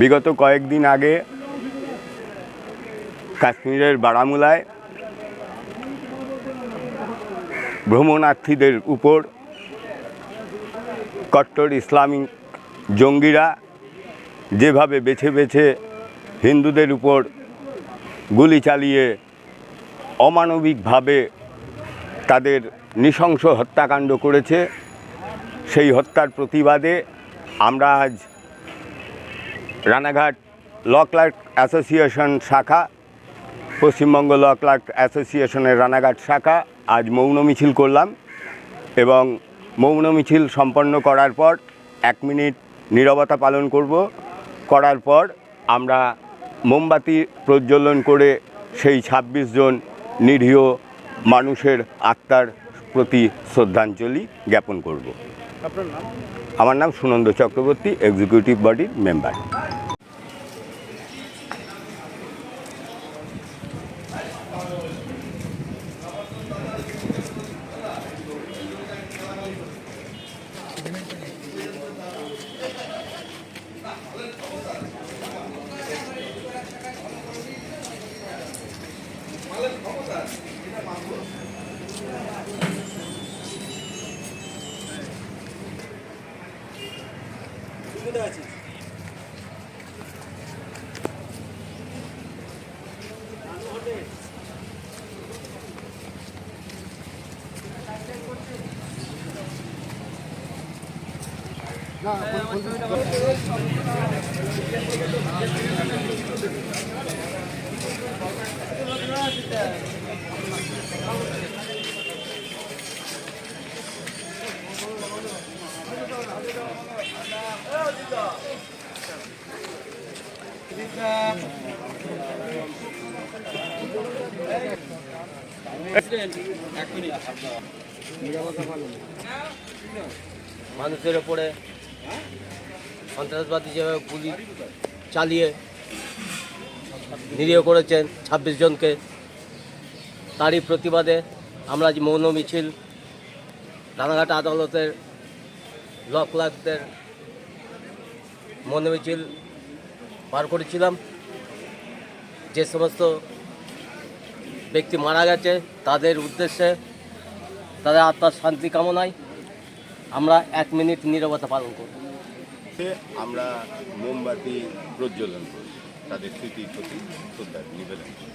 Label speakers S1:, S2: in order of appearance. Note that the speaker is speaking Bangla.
S1: বিগত কয়েকদিন আগে কাশ্মীরের বারামুলায় ভ্রমণার্থীদের উপর কট্টর ইসলামিক জঙ্গিরা যেভাবে বেছে বেছে হিন্দুদের উপর গুলি চালিয়ে অমানবিকভাবে তাদের নৃশংস হত্যাকাণ্ড করেছে, সেই হত্যার প্রতিবাদে আমরা আজ রানাঘাট ল ক্লার্ক অ্যাসোসিয়েশন শাখা, পশ্চিমবঙ্গ ল ক্লার্ক অ্যাসোসিয়েশনের রানাঘাট শাখা, আজ মৌন মিছিল করলাম এবং মৌন মিছিল সম্পন্ন করার পর এক মিনিট নীরবতা পালন করব। করার পর আমরা মোমবাতি প্রজ্বলন করে সেই ছাব্বিশ জন নিরীহ মানুষের আত্মার প্রতি শ্রদ্ধাঞ্জলি জ্ঞাপন করব। আমার নাম সুনন্দ চক্রবর্তী এক্সিকিউটিভ বডির মেম্বার মধ্যে আছি।
S2: না মানুষের ওপরে সন্ত্রাসবাদী যেভাবে গুলি চালিয়ে নিরীহ করেছেন ছাব্বিশ জনকে, তারই প্রতিবাদে আমরা আজ মৌন মিছিল, রানাঘাট আদালতের ল ক্লার্কদের মৌন মিছিল বার করেছিলাম। যে সমস্ত ব্যক্তি মারা গেছে, তাদের উদ্দেশ্যে তাদের আত্মার শান্তি কামনায় আমরা এক মিনিট নিরবতা পালন করব।
S1: আমরা মোমবাতি প্রজ্বলন করি তাদের স্মৃতির প্রতি শ্রদ্ধা নিবেদন করি